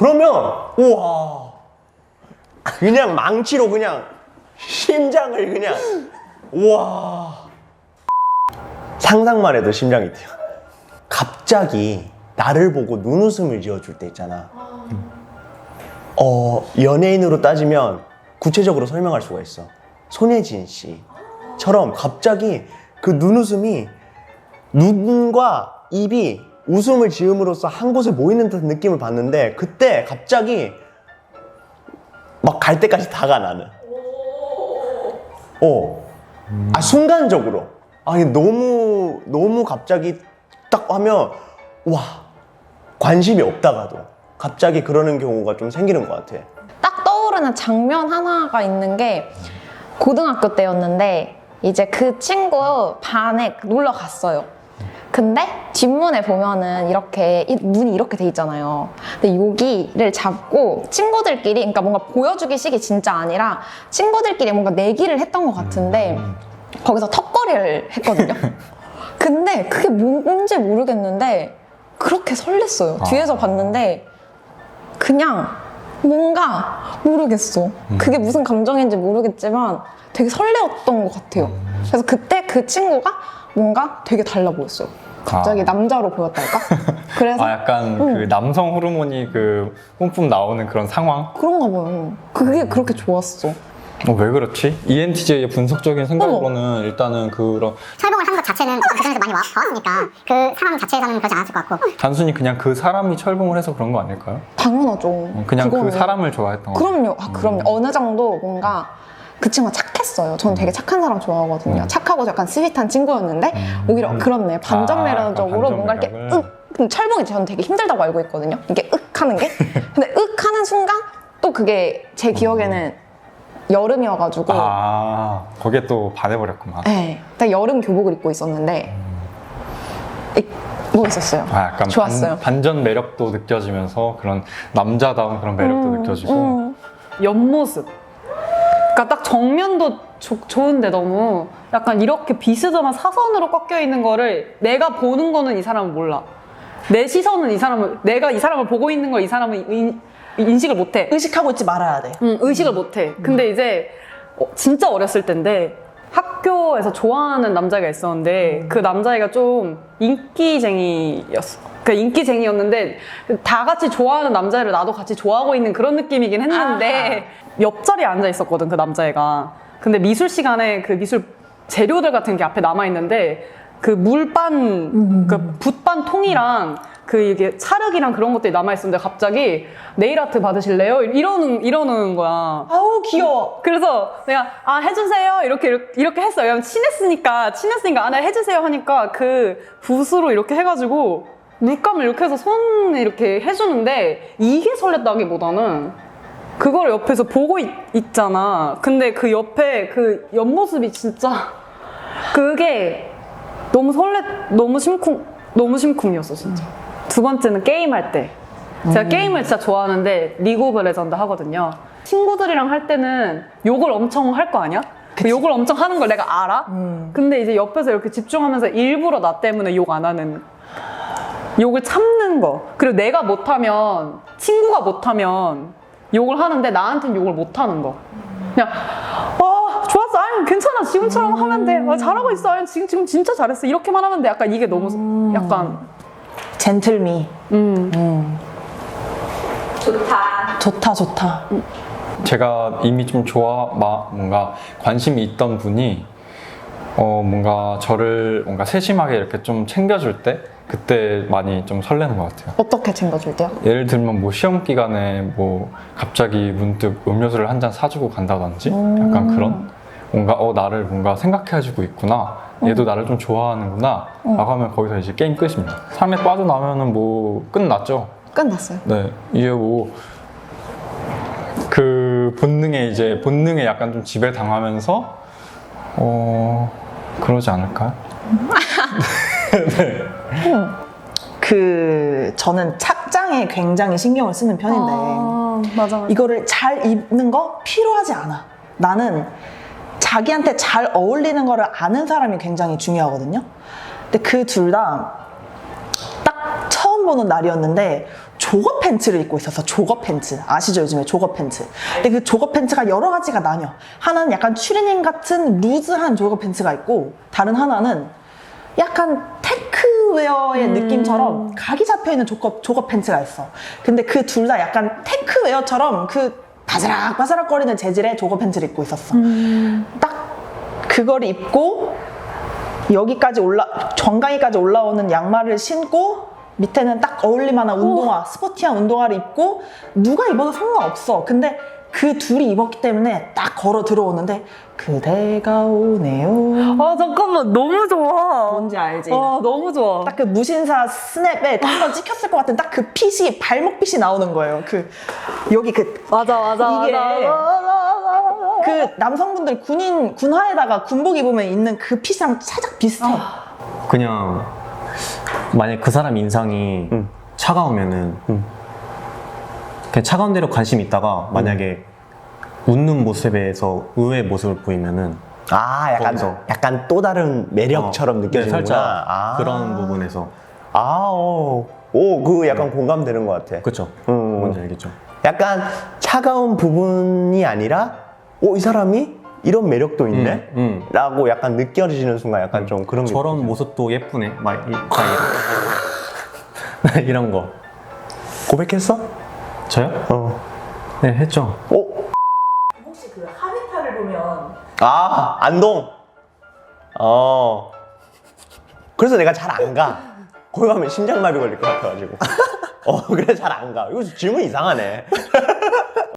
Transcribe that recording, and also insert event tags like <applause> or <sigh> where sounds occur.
그러면 우와. 그냥 망치로 그냥 심장을 그냥 우와. 상상만 해도 심장이 뛰어. 갑자기 나를 보고 눈웃음을 지어줄 때 있잖아. 어 연예인으로 따지면 구체적으로 설명할 수가 있어. 손예진 씨처럼 갑자기 그 눈웃음이 눈과 입이 웃음을 지음으로써 한 곳에 모이는 듯한 느낌을 받는데 그때 갑자기 막 갈 때까지 다가 나는. 어. 아 순간적으로. 아 이게 너무 너무 갑자기 딱 하면 와 관심이 없다가도 갑자기 그러는 경우가 좀 생기는 것 같아. 딱 떠오르는 장면 하나가 있는 게 고등학교 때였는데 이제 그 친구 반에 놀러 갔어요. 근데 뒷문에 보면은 이렇게 이 문이 이렇게 돼 있잖아요. 근데 여기를 잡고 친구들끼리 그러니까 뭔가 보여주기 식이 진짜 아니라 친구들끼리 뭔가 내기를 했던 것 같은데 거기서 턱걸이를 했거든요. <laughs> 근데 그게 뭔지 모르겠는데 그렇게 설렜어요. 뒤에서 봤는데 그냥 뭔가 모르겠어. 그게 무슨 감정인지 모르겠지만 되게 설레었던 것 같아요. 그래서 그때 그 친구가 뭔가 되게 달라 보였어요. 갑자기 아. 남자로 보였달까? <laughs> 그래서 아 약간 그 남성 호르몬이 그 뿜뿜 나오는 그런 상황? 그런가 봐요. 그게 그렇게 좋았어. 어, 왜 그렇지? ENTJ의 분석적인 생각으로는 일단은 그런 철봉을 하는 것 자체는 그 교정에서 많이 와- 봐왔으니까 그 사람 자체에서는 그러지 않았을 것 같고 단순히 그냥 그 사람이 철봉을 해서 그런 거 아닐까요? 당연하죠. 어, 그냥 그 그거는. 사람을 좋아했던 거. 그럼요. 아, 그럼요. 어느 정도 뭔가 그 친구가 착했어요. 저는 되게 착한 사람 좋아하거든요. 음. 착하고 약간 스윗한 친구였는데 오히려 그렇네. 반전 아, 매력적으로 반전 뭔가 이렇게 매력을. 윽 근데 철봉이 저는 되게 힘들다고 알고 있거든요. 이게 윽 하는 게. <laughs> 근데 윽 하는 순간 또 그게 제 기억에는 여름이어가지고 아 거기에 또 반해버렸구만. 네, 딱 여름 교복을 입고 있었는데 이- 뭐 있었어요. 아 약간 좋았어요. 반, 전 매력도 느껴지면서 그런 남자다운 그런 매력도 음, 느껴지고 음. 옆모습. 정면도 좋- 좋은데 너무 약간 이렇게 비스듬한 사선으로 꺾여 있는 거를 내가 보는 거는 이 사람은 몰라. 내 시선은 이 사람을 내가 이 사람을 보고 있는 걸 이 사람은 인, 인식을 못해. 의식하고 있지 말아야 돼. 응, 의식을 못해. 근데 이제 어, 진짜 어렸을 때인데 학교에서 좋아하는 남자가 있었는데 그 남자애가 좀 인기쟁이였어. 그 인기쟁이였는데 다 같이 좋아하는 남자애를 나도 같이 좋아하고 있는 그런 느낌이긴 했는데 옆자리에 앉아 있었거든 그 남자애가. 근데 미술 시간에 그 미술 재료들 같은 게 앞에 남아 있는데 그 물반 그 붓반 통이랑 그 이게 찰흙이랑 그런 것들이 남아 있었는데 갑자기 네일 아트 받으실래요? 이러는 이러는 거야. 아우 귀여워. 그래서 내가 아 해주세요 이렇게 이렇게 했어요. 왜냐면 친했으니까 친했으니까 아네 해주세요 하니까 그 붓으로 이렇게 해가지고 물감을 이렇게 해서 손 이렇게 해주는데 이게 설렜다기보다는 그걸 옆에서 보고 있, 있잖아. 근데 그 옆에 그 옆모습이 진짜 <laughs> 그게 너무 설레 너무 심쿵 너무 심쿵이었어 진짜. 두 번째는 게임할 때. 제가 게임을 진짜 좋아하는데 리그 오브 레전드 하거든요. 친구들이랑 할 때는 욕을 엄청 할 거 아니야? 그 욕을 엄청 하는 걸 내가 알아. 근데 이제 옆에서 이렇게 집중하면서 일부러 나 때문에 욕 안 하는 욕을 참는 거. 그리고 내가 못하면 친구가 못하면 욕을 하는데 나한테는 욕을 못하는 거. 그냥 아 좋았어, 아니 괜찮아, 지금처럼 하면 돼, 아, 잘하고 있어, 아니 지금 지금 진짜 잘했어 이렇게만 하면 돼. 약간 이게 너무 약간 젠틀미. 음. 좋다 좋다. 제가 이미 좀 좋아 마, 뭔가 관심이 있던 분이 어 뭔가 저를 뭔가 세심하게 이렇게 좀 챙겨줄 때 그때 많이 좀 설레는 것 같아요. 어떻게 챙겨줄 때요? 예를 들면 뭐 시험 기간에 뭐 갑자기 문득 음료수를 한 잔 사주고 간다든지 약간 그런 뭔가 어 나를 뭔가 생각해주고 있구나 얘도 나를 좀 좋아하는구나 라고 하면 거기서 이제 게임 끝입니다 3회 빠져나면은 뭐 끝났죠 끝났어요. 네 이게 뭐그 본능에 이제 본능에 약간 좀 지배당하면서 어 그러지 않을까요? <laughs> 그 저는 착장에 굉장히 신경을 쓰는 편인데 아, 맞아, 맞아. 이거를 잘 입는 거 필요하지 않아. 나는 자기한테 잘 어울리는 거를 아는 사람이 굉장히 중요하거든요. 근데 그 둘 다 딱 처음 보는 날이었는데 조거 팬츠를 입고 있었어. 조거 팬츠. 아시죠? 요즘에 조거 팬츠. 근데 그 조거 팬츠가 여러 가지가 나뉘어. 하나는 약간 추리닝 같은 루즈한 조거 팬츠가 있고, 다른 하나는 약간 테크웨어의 느낌처럼 각이 잡혀 있는 조거, 조거 팬츠가 있어. 근데 그 둘 다 약간 테크웨어처럼 그 바스락 바스락 거리는 재질의 조거 팬츠를 입고 있었어. 딱 그걸 입고 여기까지 올라 정강이까지 올라오는 양말을 신고 밑에는 딱 어울릴만한 운동화 스포티한 운동화를 입고 누가 입어도 상관없어 근데 그 둘이 입었기 때문에 딱 걸어 들어오는데 그대가 오네요 아 잠깐만 너무 좋아. 뭔지 알지? 아 너무 좋아. 딱 그 무신사 스냅에 한번 찍혔을 것 같은 딱 그 핏이 발목 핏이 나오는 거예요 그 여기 그 맞아 맞아 이게 맞아. 그 남성분들 군인 군화에다가 군복 입으면 있는 그 핏이랑 살짝 비슷해. 그냥 만약 그 사람 인상이 음. 차가우면은 음. 그냥 차가운 데로 관심 있다가 만약에 웃는 모습에서 의외의 모습을 보이면은 아 약간 거기서. 약간 또 다른 매력처럼 어, 느껴지는구나. 네, 살짝 아. 그런 부분에서 아, 오, 오, 그 약간 공감되는 것 같아. 그쵸 음. 뭔지 알겠죠 약간 차가운 부분이 아니라, 오, 이 사람이 이런 매력도 있네? 음, 음. 라고 약간 느껴지는 순간 약간 좀 그런 게. 저런 모습도 예쁘네 막, 이, 막 이런 <laughs> 거 고백했어? 저요? 어. 네 했죠 오, 혹시 그 하비타를 보면 아, 안동. 어. 그래서 내가 잘 안 가. 거기 가면 심장마비 걸릴 것 같아가지고. <laughs> 어, 그래 잘 안 가. 이거 질문 이상하네. <laughs>